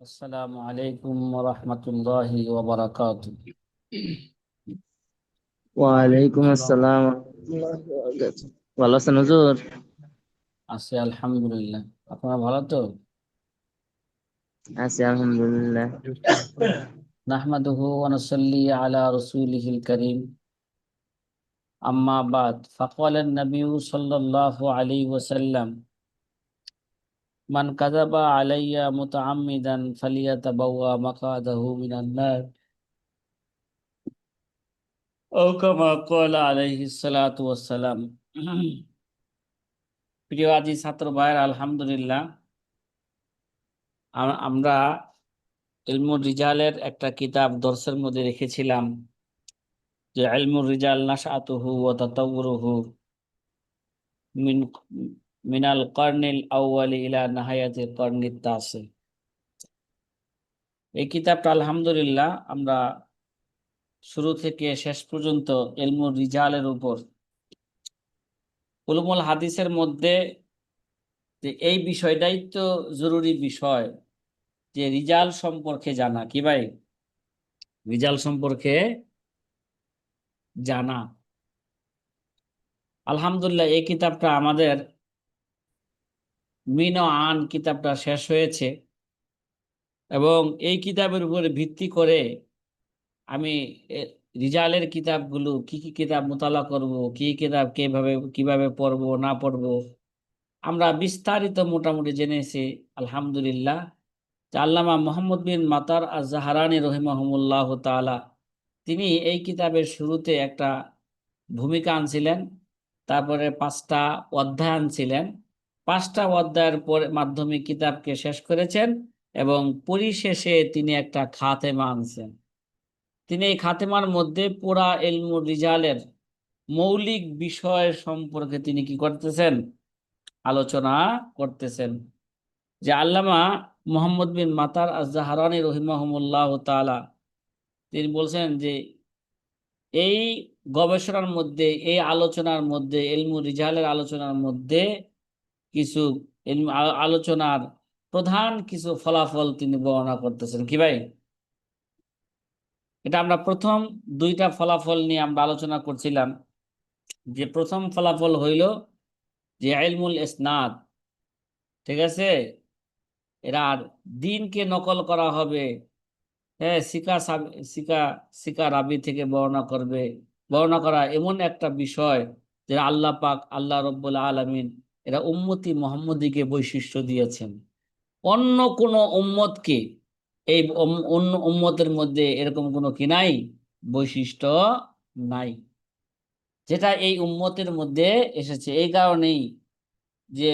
السلام عليكم ورحمة الله وبركاته ওয়ালাইকুম আসসালাম ভালো আছেন হুজুর আছি আলহামদুলিল্লাহ আপনারা ভালো তো আছি আলহামদুলিল্লাহ نحمده ونصلي على رسوله الكريم أما بعد فقال النبي صلى الله عليه وسلم মান আলাইয়া মুতাআম্মিদান ফালিয়াতাবাওয়া মাকাদাহু প্রিয় আজি ছাত্র ভাইয়ের, আলহামদুলিল্লাহ। আমরা ইলমুর রিজালের একটা কিতাব দর্শের মধ্যে রেখেছিলাম, যে আলমুর রিজাল নাশআতুহু ওয়া তাতাউরুহু মিন মিনাল কর্নিল আউয়ালি ইলা নাহায়াতিল কর্নিত তাসি এই কিতাবটা আলহামদুলিল্লাহ আমরা শুরু থেকে শেষ পর্যন্ত ইলমুর রিজালের উপর। উলুমুল হাদিসের মধ্যে যে এই বিষয়টাই তো জরুরি বিষয় যে রিজাল সম্পর্কে জানা, কি ভাই? রিজাল সম্পর্কে জানা। আলহামদুলিল্লাহ এই কিতাবটা আমাদের মিন আন কিতাবটা শেষ হয়েছে। এবং এই কিতাবের উপরে ভিত্তি করে আমি রিজালের কিতাবগুলো কি কি কিতাব মোতালা করব, কি কিতাব কীভাবে কীভাবে পড়ব, না পড়ব, আমরা বিস্তারিত মোটামুটি জেনেছি আলহামদুলিল্লাহ। আল্লামা মোহাম্মদ বিন মাতার আজ জাহারানি রহিমাহমুল্লাহ তাআলা, তিনি এই কিতাবের শুরুতে একটা ভূমিকা আনছিলেন, তারপরে পাঁচটা অধ্যায় আনছিলেন। পাঁচটা অধ্যায়ের পরে মাধ্যমে কিতাবকে শেষ করেছেন এবং পরিশেষে তিনি একটা খাতেমা আনছেন। তিনি এই খাতেমার মধ্যে পুরা এলমুর রিজালের মৌলিক বিষয় সম্পর্কে তিনি কি করতেছেন? আলোচনা করতেছেন। যে আল্লামা মোহাম্মদ বিন মাতার আজহারানি রহিমাহমুল্লাহ তাআলা, তিনি বলছেন যে এই গবেষণার মধ্যে, এই আলোচনার মধ্যে এলমু রিজালের আলোচনার মধ্যে কিছু আলোচনার প্রধান কিছু ফলাফল তিনি বর্ণনা করতেছেন। কি ভাই? এটা আমরা প্রথম দুইটা ফলাফল নিয়ে আমরা আলোচনা করছিলাম। যে প্রথম ফলাফল হইল যে ইলমুল ইসনাদ, ঠিক আছে? এরা দিনকে নকল করা হবে। হ্যাঁ শিকা সিকা সিকা রাবি থেকে বর্ণনা করবে। বর্ণনা করা এমন একটা বিষয় যে আল্লাহ পাক, আল্লাহ রব্বুল আলামিন এরা উম্মতি মোহাম্মদীকে বৈশিষ্ট্য দিয়েছেন। অন্য কোনো উম্মতকে এই অন্য উম্মতের মধ্যে এরকম কোনো কি নাই? বৈশিষ্ট্য নাই। যেটা এই উম্মতের মধ্যে এসেছে, এই কারণেই যে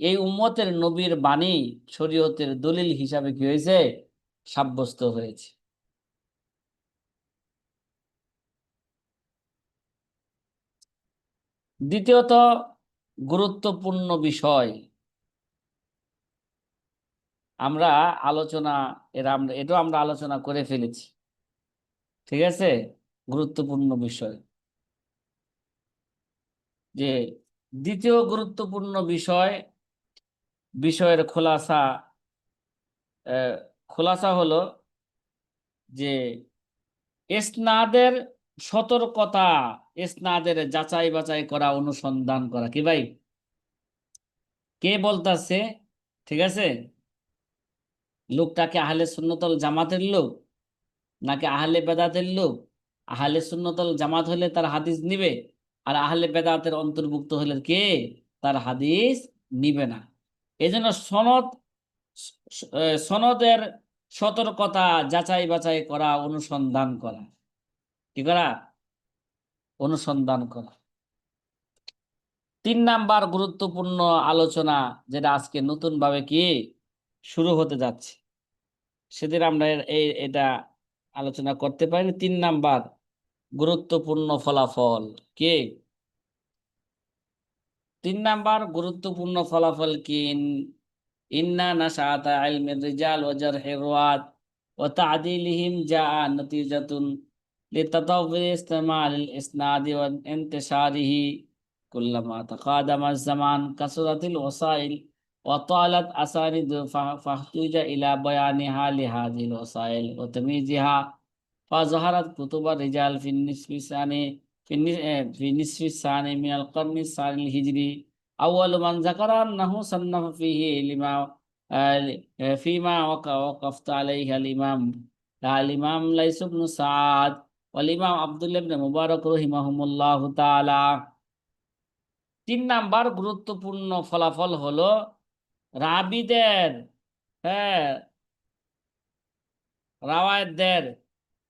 এই উম্মতের নবীর বাণী শরীয়তের দলিল হিসাবে কি হয়েছে? সাব্যস্ত হয়েছে। দ্বিতীয়ত গুরুত্বপূর্ণ বিষয়। আমরা আলোচনা, এরা আমরা, এটাও আমরা আলোচনা করে ফেলেছি। ঠিক আছে? গুরুত্বপূর্ণ বিষয়। যে দ্বিতীয় গুরুত্বপূর্ণ বিষয়, বিষয়ের খোলাসা খোলাসা হলো যে ইসনাদের সতর্কতা ইসনাদের যাচাই বাছাই করা অনুসন্ধান করা। কি ভাই? কে বলতাছে ঠিক আছে? লোকটাকে আহলে সুন্নতল জামাতের লোক নাকি আহলে বেদাতের লোক? আহলে সুন্নতল জামাত হলে তার হাদিস নিবে আর আহলে বেদাতের অন্তর্ভুক্ত হলে কে? তার হাদিস নিবে না। এজন্য সনদ স- আহ, সনদের সতর্কতা যাচাই বাছাই করা অনুসন্ধান করা। কি করা? অনুসন্ধান করা। তিন নাম্বার গুরুত্বপূর্ণ আলোচনা যেটা আজকে নতুন ভাবে কি শুরু হতে যাচ্ছে, সেদিন আমরা এই এটা আলোচনা করতে পারিনি তিন নাম্বার গুরুত্বপূর্ণ ফলাফল কি? তিন নাম্বার গুরুত্বপূর্ণ ফলাফল কি? ইন- ইন্না নাশাআতা ইলমির রিজাল ওয়া জারহির রুয়াত ওয়া তা'দিলিহিম জাআ নাতিজাতুন لتطور استعمال الإسناد وانتشاره. كلما تقادم الزمان كثرت الوسائل وطالت أساند فاحتوج إلى بيانها لهذه الوسائل وتمييزها. فظهرت كتب الرجال في النصف الثاني في آه، النصف الثاني من القرن الثاني الهجري أول من ذكر أنه صنف فيه لما آه، آه، فيما وقفت عليه الإمام. الإمام ليس ابن سعد. ওয়াল আবদুল্লাহ মুবারক রহিমাহুমুল্লাহ তিন নাম্বার গুরুত্বপূর্ণ ফলাফল হলো রাবিদের হ্যাঁ রাওয়ায়তদের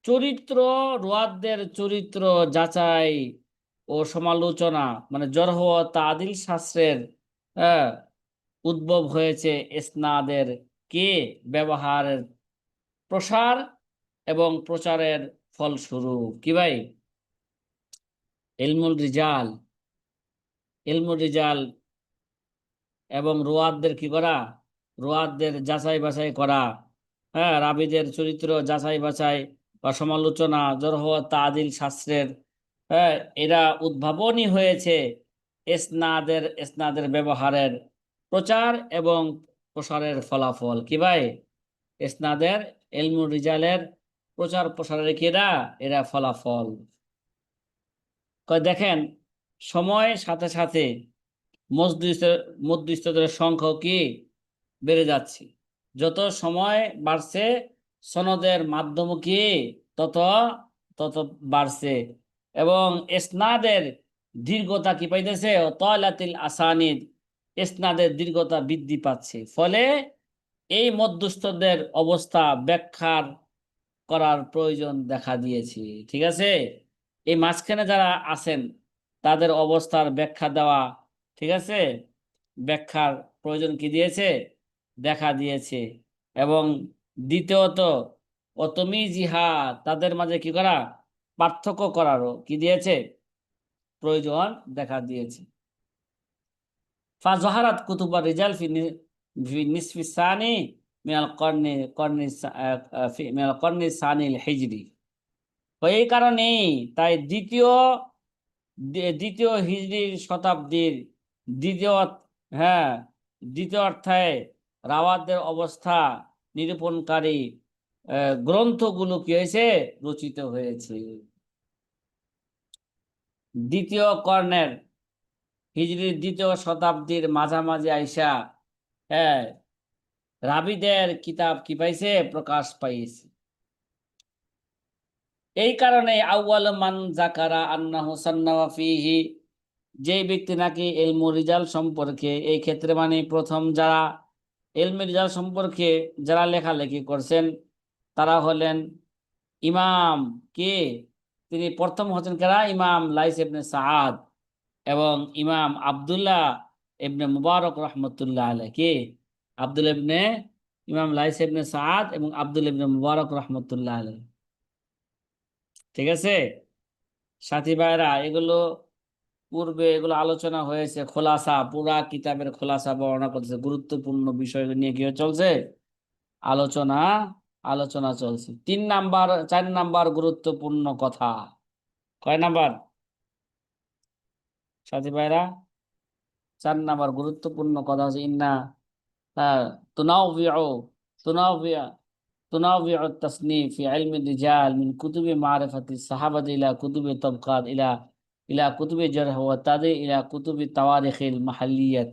চরিত্র, রোয়াতদের চরিত্র যাচাই ও সমালোচনা মানে জরহ তাদিল শাস্ত্রের হ্যাঁ, উদ্ভব হয়েছে ইসনাদের কে ব্যবহারের প্রসার এবং প্রচারের ফলস্বরূপ। কি ভাই? এলমুল রিজাল ইলমুল রিজাল এবং রোয়াদদের কি করা? রোয়াদদের যাচাই বাছাই করা। হ্যাঁ রাবিদের চরিত্র যাচাই বাছাই বা সমালোচনা, জরহ তাদিল শাস্ত্রের। হ্যাঁ এরা উদ্ভাবনী হয়েছে এসনাদের এসনাদের ব্যবহারের প্রচার এবং প্রসারের ফলাফল। কি ভাই? এসনাদের, এলমুল রিজালের প্রচার প্রসারের কি এরা এরা ফলাফল। দেখেন সময় সাথে সাথে মধ্যস্থদের সংখ্যাও কি? বেড়ে যাচ্ছে। যত সময় বাড়ছে, সনদের মাধ্যম কি? তত তত বাড়ছে। এবং এসনাদের দীর্ঘতা কি পাইতেছে? তলাতিল আসানিদ, এসনাদের দীর্ঘতা বৃদ্ধি পাচ্ছে। ফলে এই মধ্যস্থদের অবস্থা ব্যাখ্যার করার প্রয়োজন দেখা দিয়েছি, ঠিক আছে? এই মাঝখানে যারা আছেন, তাদের অবস্থার ব্যাখ্যা দেওয়া, ঠিক আছে? ব্যাখ্যার প্রয়োজন কি দিয়েছে? দেখা দিয়েছে। এবং দ্বিতীয়ত, অতমি জিহা তাদের মাঝে কি করা? পার্থক্য করারও কি দিয়েছে? প্রয়োজন দেখা দিয়েছে। ফাজহারাত কুতুবা রিজাল ফি নি- ফি নিসফি সানি হিজরি তো এই তাই দ্বিতীয় দ্বিতীয় হিজরির শতাব্দীর দ্বিতীয় হ্যাঁ দ্বিতীয় অধ্যায়ে রাওয়াতদের অবস্থা নিরূপণকারী গ্রন্থগুলো কি হয়েছে? রচিত হয়েছে। দ্বিতীয় কর্ণের হিজড়ির দ্বিতীয় শতাব্দীর মাঝামাঝি আইসা হ্যাঁ রাবিদের কিতাব কি পাইছে? প্রকাশ পাইছে। এই কারণে আউয়াল মান জাকারা আন্নাহু সান্নাওয়া ফিহি যে ব্যক্তি নাকি এলমু রিজাল সম্পর্কে, এই ক্ষেত্রে মানে প্রথম যারা এলমু রিজাল সম্পর্কে যারা লেখালেখি করছেন, তারা হলেন ইমাম কে? তিনি প্রথম হচ্ছেন কারা? ইমাম লাইস ইবনে সাআদ এবং ইমাম আব্দুল্লাহ ইবনে মুবারক রহমতুল্লাহ আলাই কে আব্দুল ইবনে, ইমাম লাইস ইবনে সাআদ এবং আব্দুল ইবনে মুবারক রহমতুল্লাহ আলাই ঠিক আছে? সাথী ভাইরা, এগুলো পূর্বে এগুলো আলোচনা হয়েছে, খোলাসা, পুরা কিতাবের খোলাসা বর্ণনা করতেছে। গুরুত্বপূর্ণ বিষয় নিয়ে কি চলছে? আলোচনা আলোচনা চলছে। তিন নাম্বার, চার নাম্বার গুরুত্বপূর্ণ কথা। কয় নাম্বার? সাথী ভাইরা, চার নাম্বার গুরুত্বপূর্ণ কথা হচ্ছে, ইন্না تناوع تناوع تناوع التصنيف في علم الرجال من كتب معرفة الصحابة إلى كتب الطبقات إلى إلى كتب الجرح وتدري إلى كتب التواريخ المحلية.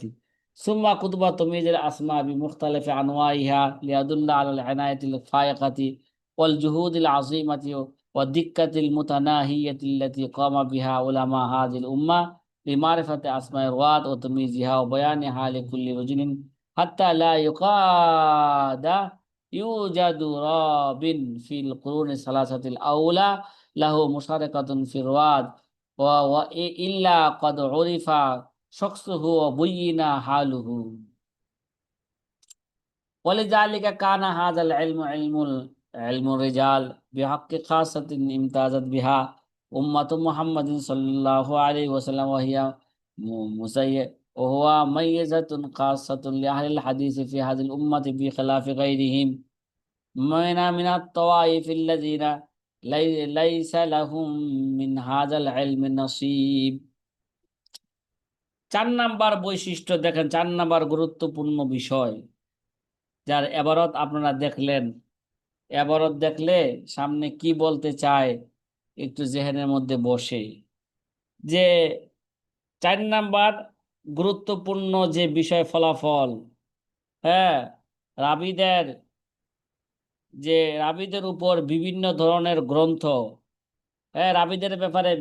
ثم كتب تمييز الأسماء بمختلف أنواعها ليدل على العناية الفائقة والجهود العظيمة والدقة المتناهية التي قام بها علماء هذه الأمة لمعرفة أسماء الرواد وتمييزها وبيانها لكل رجل حتى لا يقاد يوجد راب في القرون الثلاثة الأولى له مشاركة في الرواد و- وإلا قد عرف شخصه وبين حاله ولذلك كان هذا العلم علم ال- علم الرجال بحق خاصة امتازت بها أمة محمد صلى الله عليه وسلم وهي م- مسي وهو ميزة خاصة لأهل الحديث في هذه الأمة بخلاف غيرهم من من الطوائف الذين لي- ليس لهم من هذا العلم نصيب চার নাম্বার বৈশিষ্ট্য দেখেন চার নাম্বার গুরুত্বপূর্ণ বিষয় যার এবারত আপনারা দেখলেন এবারত দেখলে সামনে কি বলতে চায় একটু জেহেনের মধ্যে বসে যে চার নাম্বার গুরুত্বপূর্ণ যে বিষয় ফলাফল হ্যাঁ রাবিদের, যে রাবিদের উপর বিভিন্ন ধরনের গ্রন্থ হ্যাঁ রাবিদের ব্যাপারে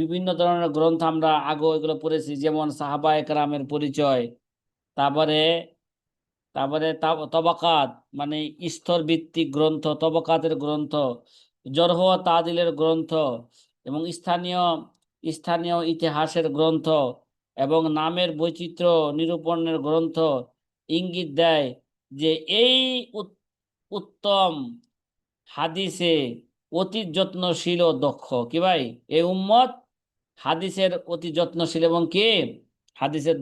বিভিন্ন ধরনের গ্রন্থ আমরা আগে এগুলো পড়েছি, যেমন সাহাবা একরামের পরিচয়, তারপরে তারপরে তবাকাত মানে স্তর ভিত্তিক গ্রন্থ, তবাকাতের গ্রন্থ, জরহ তাদিলের গ্রন্থ এবং স্থানীয় স্থানীয় ইতিহাসের গ্রন্থ এবং নামের বৈচিত্র্য নিরূপণের গ্রন্থ ইঙ্গিত দেয় যে এই উত- উত্তম হাদিসে অতি যত্নশীল ও দক্ষ। কি ভাই? এই উম্মত হাদিসের অতি যত্নশীল এবং কি? হাদিসের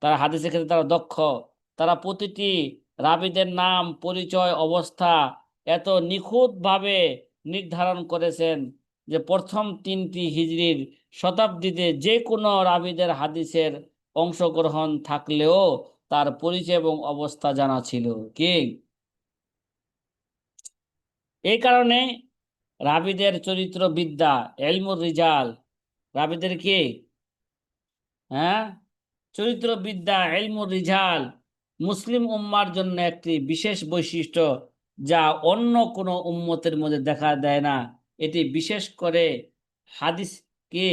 তারা হাদিসের ক্ষেত্রে তারা দক্ষ। তারা প্রতিটি রাবিদের নাম, পরিচয়, অবস্থা এত নিখুঁতভাবে নির্ধারণ করেছেন যে প্রথম তিনটি হিজড়ির শতাব্দীতে যে কোনো রাবিদের হাদিসের অংশগ্রহণ থাকলেও তার পরিচয় এবং অবস্থা জানা ছিল, কি? এই কারণে রাবিদের চরিত্র বিদ্যা এলমুর রিজাল, রাবিদের কি? হ্যাঁ? চরিত্র বিদ্যা এলমুর রিজাল মুসলিম উম্মার জন্য একটি বিশেষ বৈশিষ্ট্য যা অন্য কোনো উম্মতের মধ্যে দেখা দেয় না। এটি বিশেষ করে হাদিস কি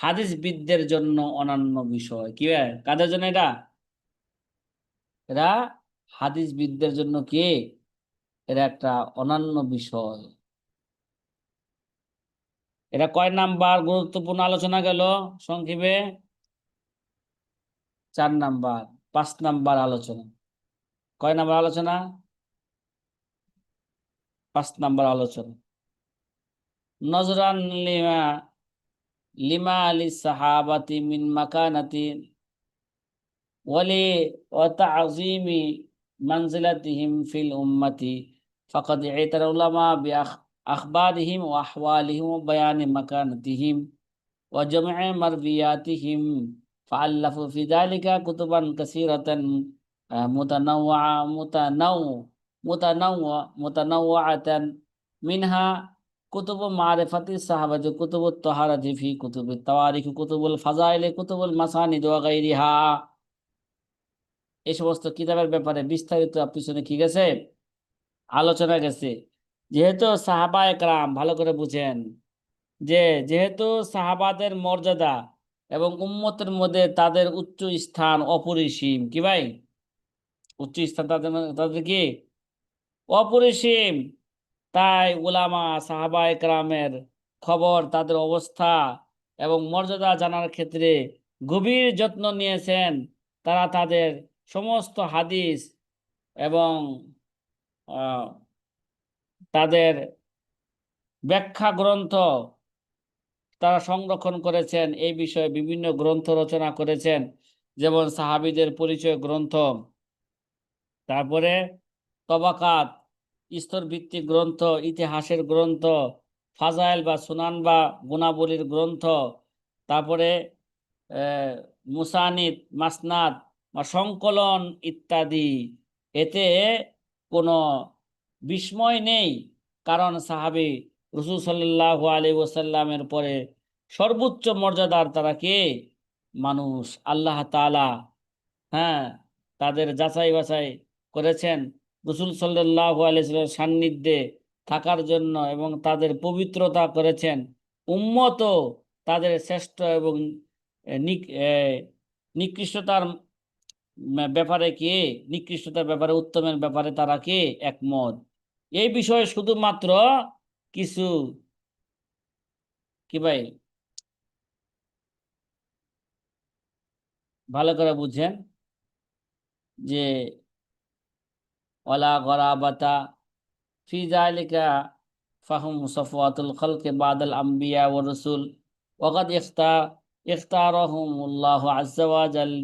হাদিসবিদদের জন্য অনন্য বিষয়। কি কাদের জন্য এটা? এরা হাদিসবিদদের জন্য কি? এরা একটা অনন্য বিষয়। এটা কয় নাম্বার? গুরুত্বপূর্ণ আলোচনা গেল সংক্ষেপে। চার নাম্বার, পাঁচ নাম্বার আলোচনা। কয় নাম্বার আলোচনা? পাঁচ নাম্বার আলোচনা। نظرا لما لما للصحابة من مكانة ولي وتعظيم منزلتهم في الأمة. فقد اعتر العلماء بأخبارهم وأحوالهم وبيان مكانتهم وجمع مربياتهم فألفوا في ذلك كتبا كثيرة آه، متنوعة متنوعة متنوعة منها কুতুব মারেফাতি সাহাবা যে কুতুব তহারা যে ফি কুতুব তাওয়ারিখ, কুতুবুল ফাজাইলে, কুতুবুল মাসানি দোয়া গাইরিহা। এই সমস্ত কিতাবের ব্যাপারে বিস্তারিত পিছনে কি গেছে? আলোচনা গেছে। যেহেতু সাহাবা একরাম, ভালো করে বুঝেন, যে যেহেতু সাহাবাদের মর্যাদা এবং উম্মতের মধ্যে তাদের উচ্চ স্থান অপরিসীম, কি ভাই? উচ্চ স্থান তাদের তাদের কি? অপরিসীম। তাই উলামা, সাহাবা একরামের খবর তাদের অবস্থা এবং মর্যাদা জানার ক্ষেত্রে গভীর যত্ন নিয়েছেন। তারা তাদের সমস্ত হাদিস এবং তাদের ব্যাখ্যা গ্রন্থ তারা সংরক্ষণ করেছেন। এই বিষয়ে বিভিন্ন গ্রন্থ রচনা করেছেন, যেমন সাহাবিদের পরিচয় গ্রন্থ, তারপরে তবাকাত স্তর ভিত্তিক গ্রন্থ, ইতিহাসের গ্রন্থ, ফাজাইল বা সুনান বা গুণাবলীর গ্রন্থ, তারপরে মুসানিদ, মাসনাদ বা সংকলন ইত্যাদি। এতে কোনো বিস্ময় নেই, কারণ সাহাবী রসুল সাল্লাহ আলী ওসাল্লামের পরে সর্বোচ্চ মর্যাদার তারা কে? মানুষ। আল্লাহ তাআলা। হ্যাঁ তাদের যাচাই বাছাই করেছেন। রসুল সাল্লাহ আলাইসাল্লামের সান্নিধ্যে থাকার জন্য এবং তাদের পবিত্রতা করেছেন। উম্মত তাদের শ্রেষ্ঠ এবং নিক- নিকৃষ্টতার ব্যাপারে কে? নিকৃষ্টতার ব্যাপারে, উত্তমের ব্যাপারে তারা কে? একমত। এই বিষয়ে শুধুমাত্র কিছু, কি ভাই? ভালো করে বুঝেন যে ওয়ালা গরাবাতা ফি জালিকা ফাহম সফওয়াতুল খলকে বাদল আম্বিয়া ও রসুল। ওকাদ ইখতা, ইখতারহমুল্লাহ আজ্জাওয়াজাল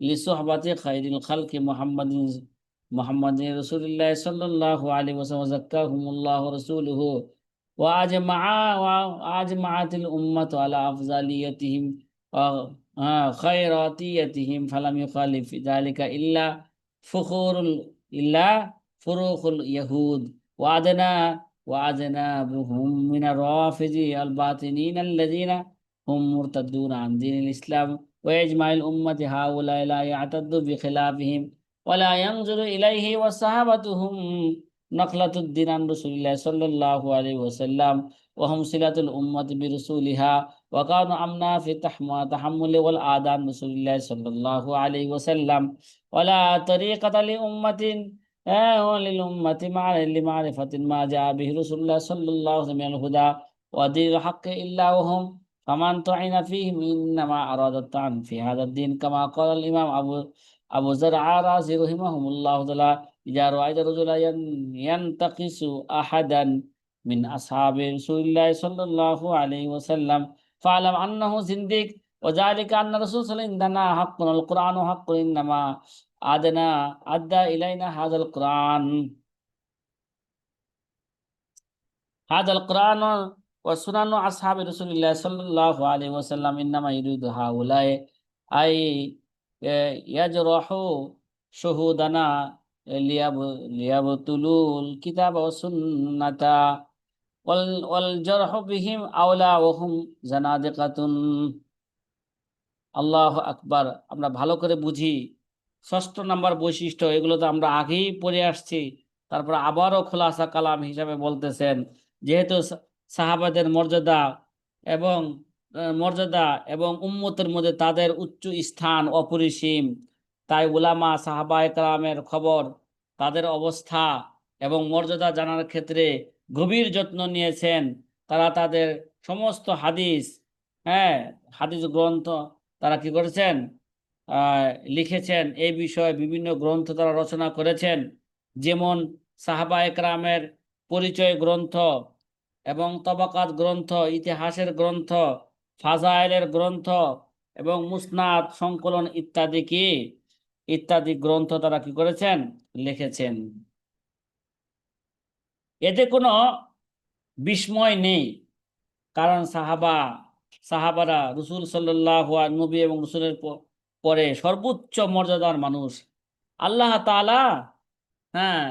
লিসুহবাতি খাইরুল খলকে মোহাম্মদ মোহাম্মদ রসুলিল্লাহ সাল্লাল্লাহু আলাইহি ওয়াসাল্লাম, যাক্কাহুমুল্লাহ রসূলুহু। আজ আজমাআ আজ আজমাআতিল উম্মাতু আলা আফজালিয়াতিহিম, ওয়া হ্যাঁ, খায়রাতিয়াতিহিম, ফালাম ইউখালিফ যালিকা ইল্লা ফুখুরুল إلا فروخ اليهود. وأدنى وأذنابهم من الرافض الباطنين الذين هم مرتدون عن دين الإسلام. ويجمع الأمة هؤلاء لا يعتد بخلافهم ولا ينظر إليه والصحابة هم نقلة الدين عن رسول الله صلى الله عليه وسلم. وهم صلة الأمة برسولها وكانوا أمنا في تحم- تحمل والآداب رسول الله صلى الله عليه وسلم ولا طريقة لأمة آه، وللأمة مع لمعرفة ما جاء به رسول الله صلى الله عليه وسلم من الهدى ودين الحق إلا وهم فمن طعن فيهم إنما أراد الطعن في هذا الدين كما قال الإمام أبو أبو زرع رازي رحمهم الله تعالى إذا رأيت رجلا ين- ينتقص أحدا من أصحاب رسول الله صلى الله عليه وسلم فاعلم أنه زنديق وذلك أن الرسول صلى الله عليه وسلم عندنا حق القرآن حق إنما أدنى أدى إلينا هذا القرآن هذا القرآن وسنن أصحاب رسول الله صلى الله عليه وسلم إنما يريد هؤلاء أي يجرحوا شهودنا ليب- ليبطلوا الكتاب والسنة আওলা আল্লাহ আকবার। আমরা ভালো করে বুঝি। ষষ্ঠ নাম্বার বৈশিষ্ট্য, এগুলো তো আমরা আগেই পড়ে আসছি। তারপর আবারও খোলাসা কালাম হিসাবে বলতেছেন, যেহেতু সাহাবাদের মর্যাদা এবং মর্যাদা এবং উম্মতের মধ্যে তাদের উচ্চ স্থান অপরিসীম, তাই উলামা সাহাবা কালামের খবর, তাদের অবস্থা এবং মর্যাদা জানার ক্ষেত্রে গভীর যত্ন নিয়েছেন। তারা তাদের সমস্ত হাদিস হ্যাঁ হাদিস গ্রন্থ তারা কি করেছেন? লিখেছেন। এই বিষয়ে বিভিন্ন গ্রন্থ তারা রচনা করেছেন। যেমন সাহাবা একরামের পরিচয় গ্রন্থ এবং তবাকাত গ্রন্থ, ইতিহাসের গ্রন্থ, ফাজাইলের গ্রন্থ এবং মুসনাদ সংকলন ইত্যাদি কি? ইত্যাদি গ্রন্থ তারা কি করেছেন? লিখেছেন। এতে কোনো বিস্ময় নেই। কারণ সাহাবা, সাহাবারা রসুল সাল্লাহ নবী এবং রসুলের পরে সর্বোচ্চ মর্যাদার মানুষ। আল্লাহ তাআলা হ্যাঁ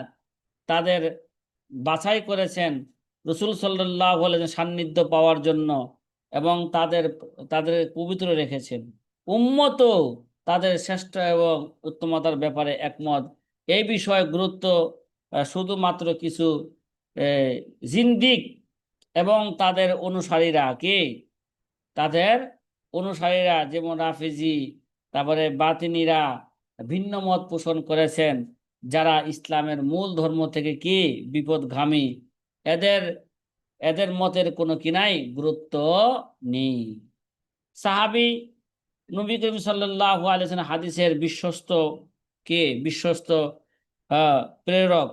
তাদের বাছাই করেছেন রসুল সাল্লাহ সান্নিধ্য পাওয়ার জন্য এবং তাদের তাদের পবিত্র রেখেছেন। উম্মত তাদের শ্রেষ্ঠ এবং উত্তমতার ব্যাপারে একমত। এই বিষয়ে গুরুত্ব শুধুমাত্র কিছু জিন্দিক এবং তাদের অনুসারীরা কে? তাদের অনুসারীরা যেমন রাফিজি, তারপরে বাতিনিরা ভিন্ন মত পোষণ করেছেন, যারা ইসলামের মূল ধর্ম থেকে কি? বিপদগামী। এদের এদের মতের কোনো কি নাই? গুরুত্ব নেই। সাহাবি নবী করিম সাল্লাহ আলিয়াল্লাম হাদিসের বিশ্বস্ত কে? বিশ্বস্ত প্রেরক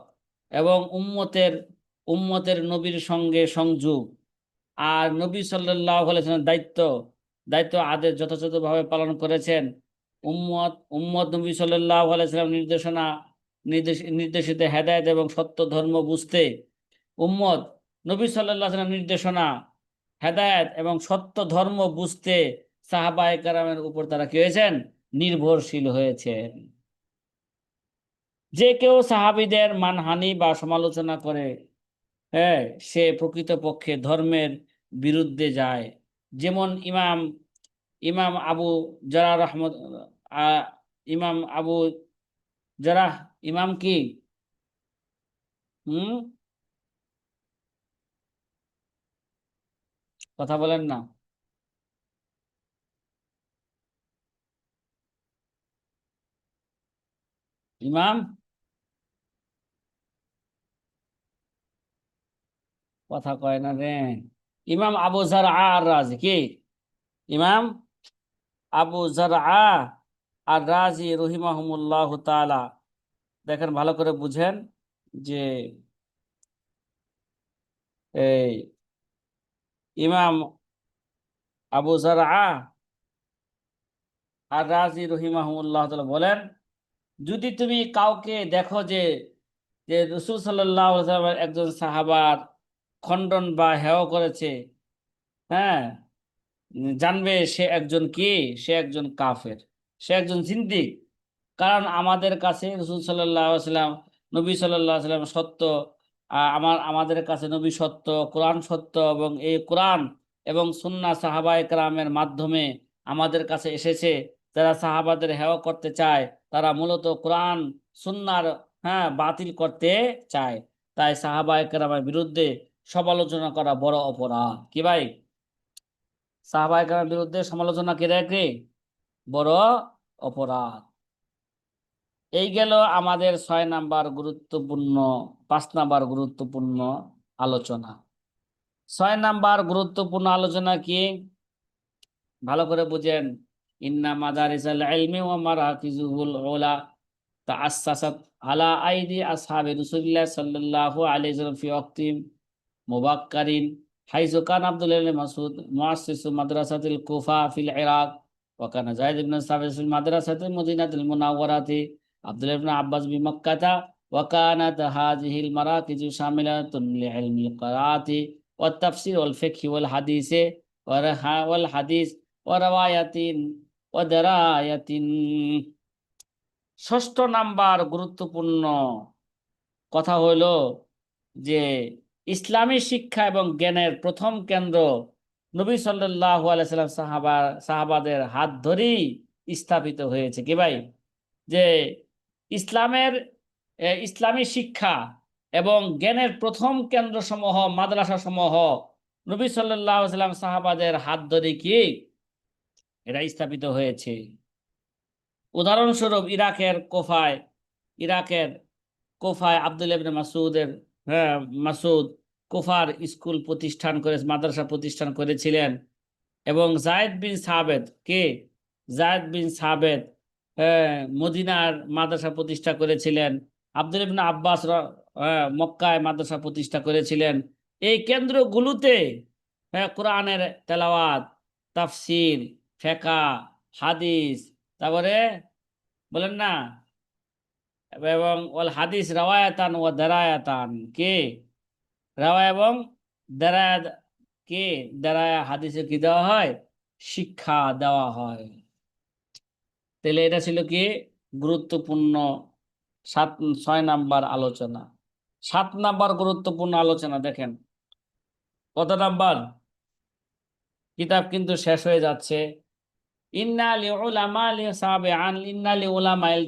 এবং উম্মতের উম্মতের নবীর সঙ্গে সংযোগ। আর নবী সাল্লাহ দায়িত্ব দায়িত্ব আদেশ যথাযথভাবে পালন করেছেন। উম্মত উম্মত নবী সাল্লাহ আলাইসাল্লাম নির্দেশনা, নির্দেশ, নির্দেশিত হেদায়েত এবং সত্য ধর্ম বুঝতে উম্মত নবী সাল্লাহ নির্দেশনা, হেদায়েত এবং সত্য ধর্ম বুঝতে সাহাবায়ে কারামের উপর তারা কি হয়েছেন? নির্ভরশীল হয়েছেন। যে কেউ সাহাবিদের মানহানি বা সমালোচনা করে হ্যাঁ সে প্রকৃতপক্ষে ধর্মের বিরুদ্ধে যায়। যেমন ইমাম ইমাম আবু জারা রহমত ইমাম আবু জারা ইমাম কি? হুম? কথা বলেন না। ইমাম? কথা কয় না রে। ইমাম আবু জার আর রাজি কি? ইমাম আবু জার আর রাজি রহিমাহুমুল্লাহ তাআলা। দেখেন, ভালো করে বুঝেন যে এই ইমাম আবু জার আর রাজি রহিমাহুমুল্লাহ তাআলা বলেন, যদি তুমি কাউকে দেখো যে যে রসুল সাল্লাহ একজন সাহাবার খণ্ডন বা হেয় করেছে হ্যাঁ? জানবে সে একজন কে? সে একজন কাফের, সে একজন সিন্দিক কারণ আমাদের কাছে রসুল সাল্লাম নবী সাল্লাম সত্য আমার, আমাদের কাছে নবী সত্য, কোরআন সত্য এবং এই কোরআন এবং সুন্না সাহাবা একরামের মাধ্যমে আমাদের কাছে এসেছে। যারা সাহাবাদের হেয় করতে চায়, তারা মূলত কোরআন, সুন্নার হ্যাঁ বাতিল করতে চায়। তাই সাহাবা একরামের বিরুদ্ধে সমালোচনা করা বড় অপরাধ। কি ভাই? সাহাবা একরামের বিরুদ্ধে সমালোচনা কে রেখে বড় অপরাধ। এই গেল আমাদের ছয় নাম্বার গুরুত্বপূর্ণ, পাঁচ নাম্বার গুরুত্বপূর্ণ আলোচনা। ছয় নাম্বার গুরুত্বপূর্ণ আলোচনা কি? ভালো করে বুঝেন। ইন্না মাদারিসাল ইলমি ওয়া আলা আইদি আসহাবি রাসূলিল্লাহ সাল্লাল্লাহু আলাইহি ওয়াসাল্লাম ফি ওয়াক্তিম মুবাক্কারিন, হাইজু কান আব্দুল্লাহ ইবনে মাসউদ, মুআসসিসু মাদ্রাসাতিল কুফা ফিল ইরাক, ওয়া কানা যায়েদ ইবনে সাবিত ফিল মাদ্রাসাতিল মদিনাতিল মুনাওয়ারাতি আব্দুল্লাহ ইবনে আব্বাস বি মক্কাতা, ওয়া কানাত হাযিহিল মারাকিজু শামিলাতুন লিইলমিল কিরাআতি ওয়াত তাফসীর ওয়াল ফিকহি ওয়াল হাদিসে, ওয়া রাহা ওয়াল হাদিস, ওয়া রাওয়ায়াতিন, ওয়া দারায়াতিন। ষষ্ঠ নাম্বার গুরুত্বপূর্ণ কথা হইল যে ইসলামী শিক্ষা এবং জ্ঞানের প্রথম কেন্দ্র নবী সাল্লাল্লাহু আলাইহি সাল্লাম সাহাবা, সাহাবাদের হাত ধরেই স্থাপিত হয়েছে। কি ভাই? যে ইসলামের ইসলামী শিক্ষা এবং জ্ঞানের প্রথম কেন্দ্র সমূহ মাদ্রাসা সমূহ নবী সাল্লাম সাহাবাদের হাত ধরে কি এটা স্থাপিত হয়েছে। উদাহরণস্বরূপ ইরাকের কোফায় ইরাকের কোফায় আব্দুল ইবনে মাসুদের মাসুদ কোফার স্কুল প্রতিষ্ঠান করে মাদ্রাসা প্রতিষ্ঠান করেছিলেন। এবং জায়েদ বিন সাবেদ কে? জায়েদ বিন সাবেদ হ্যাঁ, মদিনার মাদ্রাসা প্রতিষ্ঠা করেছিলেন। আব্দুল ইবনে আব্বাস হ্যাঁ, মক্কায় মাদ্রাসা প্রতিষ্ঠা করেছিলেন। এই কেন্দ্রগুলোতে হ্যাঁ কোরআনের তেলাওয়াত তাফসির ফেকা হাদিস তারপরে বলেন না এবং ওল হাদিস রাওয়ায়াতান ও দারায়াতান। কে? রাওয়া এবং দারায়াত কে? দারায়া হাদিসে কি দেওয়া হয়? শিক্ষা দেওয়া হয়। তাহলে এটা ছিল কি? গুরুত্বপূর্ণ সাত, ছয় নাম্বার আলোচনা। সাত নাম্বার গুরুত্বপূর্ণ আলোচনা, দেখেন। কত নাম্বার? কিতাব কিন্তু শেষ হয়ে যাচ্ছে। ইন্না লি উলামা লি সাবিআন, ইন্না লি উলামা ইল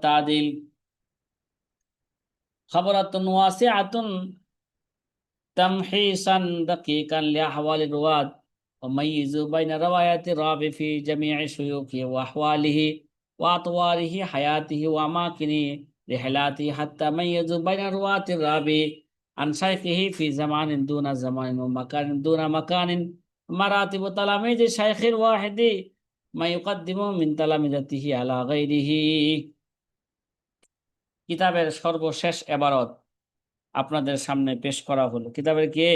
তাদিল খবরাতুন ওয়াসিআতুন তামহিসান দাকিকান লি আহওয়ালি রুওয়াত وميز بين روايات الراوي في جميع شيوخه وأحواله وأطواره حياته وأماكن رحلاته حتى ميز بين رواة الراوي عن شيخه في زمان دون زمان ومكان دون مكان مراتب تلاميذ الشيخ الواحد ما يقدم من تلامذته على غيره কিতাবের সর্বশেষ এবারত আপনাদের সামনে পেশ করা হলো। কিতাবের কি?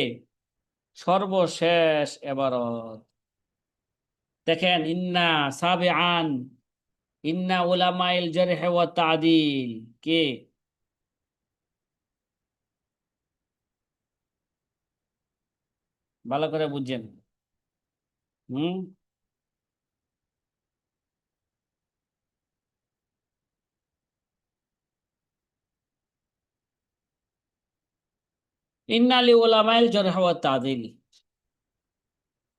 সর্বশেষ এবারত। দেখেন, ইন্না সাবিআন, ইন্না উলামাইল জারহ ওয়া তাদিল। কে? ভালো করে বুঝছেন। হুম? ইন্নালি উলামাইল জারহ ওয়া তাদিল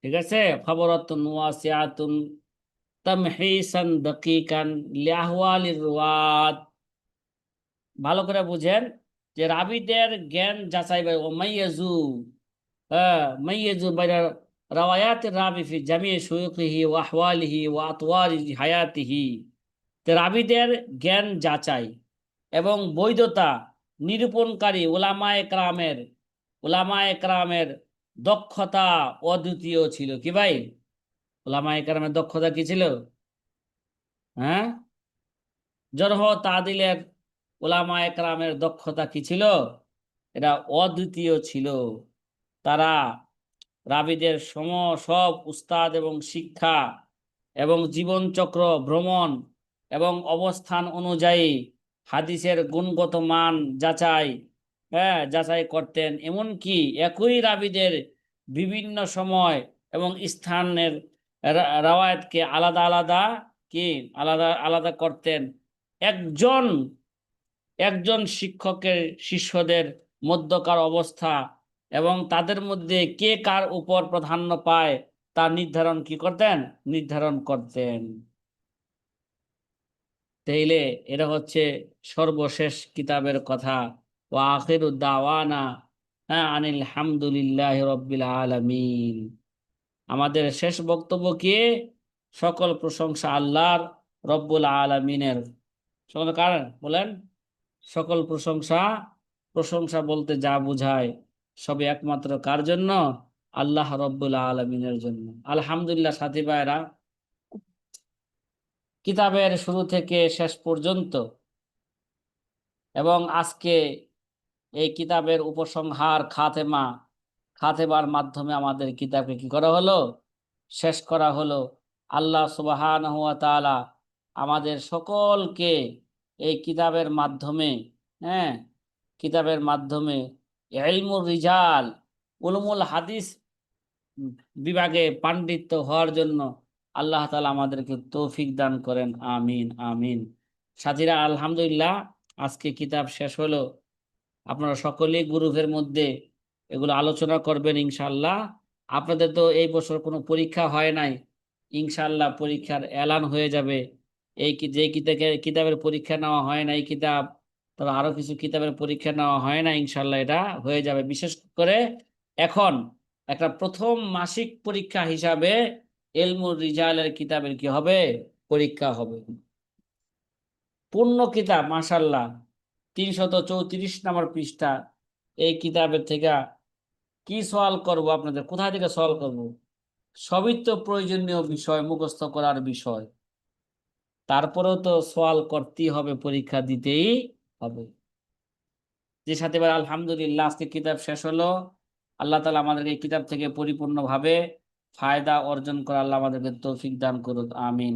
ঠিক আছে? খবরাতুন ওয়াসিআতুন তামহিসান দাকিকান লিআহওয়ালির রুয়াত ভালো করে বুঝেন যে রাবিদের জ্ঞান যাচাই বা ওমাইয়াজু হ্যাঁ মাইয়াজু বাইনা রাওয়ায়াত রাবি ফি জামি শুয়ুখিহি ওয়া আহওয়ালিহি ওয়া আতওয়ারি হায়াতিহি। তো রাবিদের জ্ঞান যাচাই এবং বৈধতা নিরূপণকারী ওলামা একরামের ওলামা একরামের দক্ষতা অদ্বিতীয় ছিল কি ভাই? ওলামা একরামের দক্ষতা কি ছিল? হ্যাঁ? জরহ তাদিলের ওলামা একরামের দক্ষতা কি ছিল? এটা অদ্বিতীয় ছিল। তারা রাবিদের সম সব উস্তাদ এবং শিক্ষা এবং জীবনচক্র ভ্রমণ এবং অবস্থান অনুযায়ী হাদিসের গুণগত মান যাচাই হ্যাঁ যাচাই করতেন। এমনকি একই রাবিদের বিভিন্ন সময় এবং স্থানের রাওয়ায়াতকে আলাদা আলাদা কি? আলাদা আলাদা করতেন। একজন একজন শিক্ষকের শিষ্যদের মধ্যকার অবস্থা এবং তাদের মধ্যে কে কার উপর প্রাধান্য পায় তা নির্ধারণ কি করতেন? নির্ধারণ করতেন। তাইলে, এটা হচ্ছে সর্বশেষ কিতাবের কথা। ও আখির দাওয়ানা হ্যাঁ আনিল হামদুলিল্লাহ রব্বিল আলামিন। আমাদের শেষ বক্তব্য কি? সকল প্রশংসা আল্লাহর রব্বুল আলামিনের। সকল কারণ বলেন। সকল প্রশংসা প্রশংসা বলতে যা বোঝায় সবে একমাত্র কার জন্য? আল্লাহ রব্বুল আলমিনের জন্য। আলহামদুলিল্লাহ, সাথী ভাইরা কিতাবের শুরু থেকে শেষ পর্যন্ত এবং আজকে এই কিতাবের উপসংহার খাতেমা, খাতেমার মাধ্যমে আমাদের কিতাবকে কি করা হলো? শেষ করা হলো। আল্লাহ সুবহানাহু ওয়া তাআলা আমাদের সকলকে এই কিতাবের মাধ্যমে হ্যাঁ কিতাবের মাধ্যমে ইলমুর রিজাল, উলুমুল হাদিস বিভাগে পাণ্ডিত্য হওয়ার জন্য আল্লাহ তালা আমাদেরকে তৌফিক দান করেন। আমিন আমিন। সাথীরা, আলহামদুলিল্লাহ, আজকে কিতাব শেষ হলো। আপনারা সকলেই গ্রুপের মধ্যে এগুলো আলোচনা করবেন ইনশাল্লাহ আপনাদের তো এই বছর কোনো পরীক্ষা হয় নাই। ইনশাল্লাহ পরীক্ষার এলান হয়ে যাবে। এই যে কিতাবে কিতাবের পরীক্ষা নেওয়া হয় না এই কিতাব, তবে আরও কিছু কিতাবের পরীক্ষা নেওয়া হয় না ইনশাল্লাহ এটা হয়ে যাবে। বিশেষ করে এখন একটা প্রথম মাসিক পরীক্ষা হিসাবে এলমুর রিজালের কিতাবের কি হবে? পরীক্ষা হবে। পূর্ণ কিতাব মাশাল্লাহ তিনশত চৌত্রিশ নম্বর পৃষ্ঠা এই কিতাবের থেকে কি সওয়াল করব আপনাদের? কোথা থেকে সওয়াল করব? সবই তো প্রয়োজনীয় বিষয় মুখস্থ করার বিষয়। তারপরেও তো সওয়াল করতেই হবে, পরীক্ষা দিতেই হবে। যে সাথে এবার আলহামদুলিল্লাহ আজকে কিতাব শেষ হলো। আল্লাহ তালা আমাদেরকে এই কিতাব থেকে পরিপূর্ণভাবে ফায়দা অর্জন করা আল্লাহ আমাদেরকে তৌফিক দান করুন আমিন।